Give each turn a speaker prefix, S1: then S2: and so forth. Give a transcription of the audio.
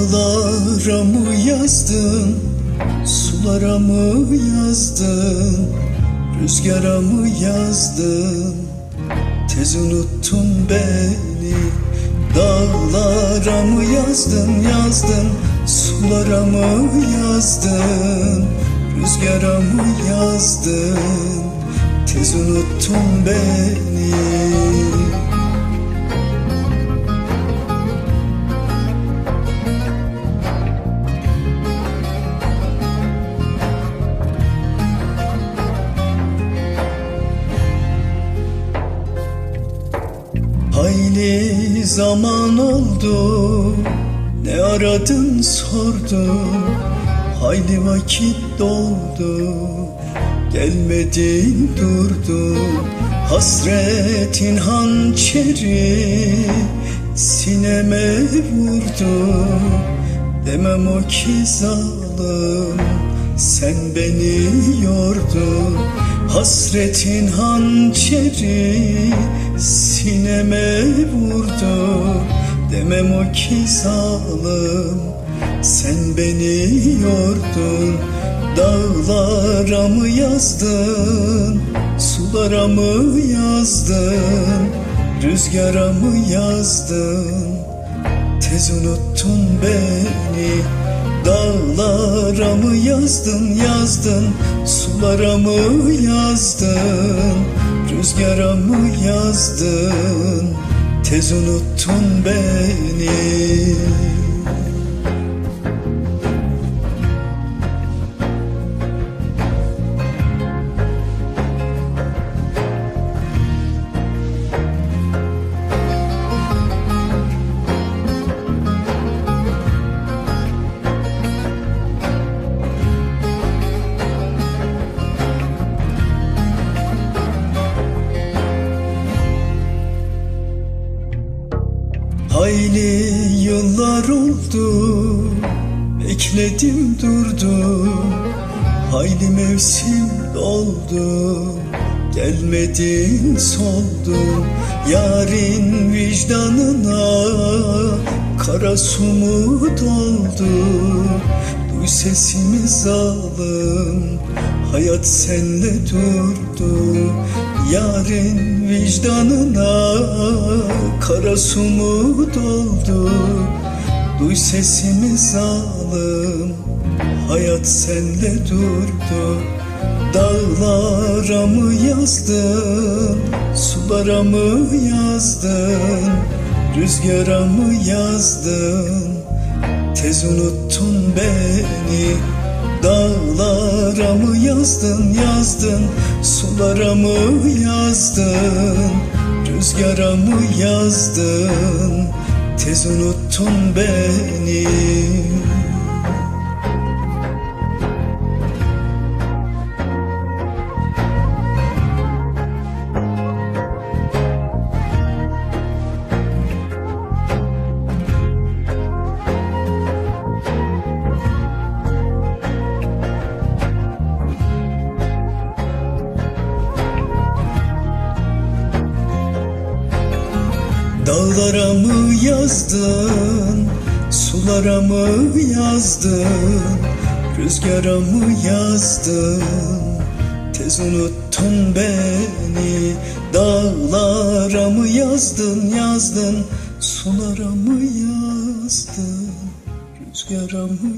S1: Dağlara mı yazdın, sulara mı yazdın, rüzgara mı yazdın, tez unuttun beni. Dağlara mı yazdın, yazdın, sulara mı yazdın, rüzgara mı yazdın, tez unuttun beni. Hayli zaman oldu Ne aradın sordum. Hayli vakit doldu Gelmedin durdun Hasretin hançeri Sineme vurdu Demem o ki zalim Sen beni yordun Hasretin hançeri sineme vurdu. Demem o ki zalim sen beni yordun. Dağlara mı yazdın sulara mı yazdın? Rüzgara mı yazdın? Tez unuttun beni Dağlara mı yazdın yazdın? Sulara mı yazdın? Rüzgara mı yazdın? Tez unuttun beni Hayli yıllar oldu Bekledim durdum Hayli mevsim doldu Gelmedin soldu. Yarın vicdanına Kara su mu doldu? Duy sesimi zalim Hayat senle durdu. Yarın vicdanına Kara su mu doldu Duy sesimi zalim. Hayat senle durdu. Dağlara mı yazdın? Sulara mı yazdın? Rüzgara mı yazdın? Tez unuttun beni. Dağlara mı yazdın? Yazdın. Sulara mı yazdın Rüzgara mı yazdın Tez unuttun beni Dağlara mı yazdın, sulara mı yazdın, rüzgara mı yazdın, tez unuttun beni. Dağlara mı yazdın, yazdın, sulara mı yazdın, rüzgara mı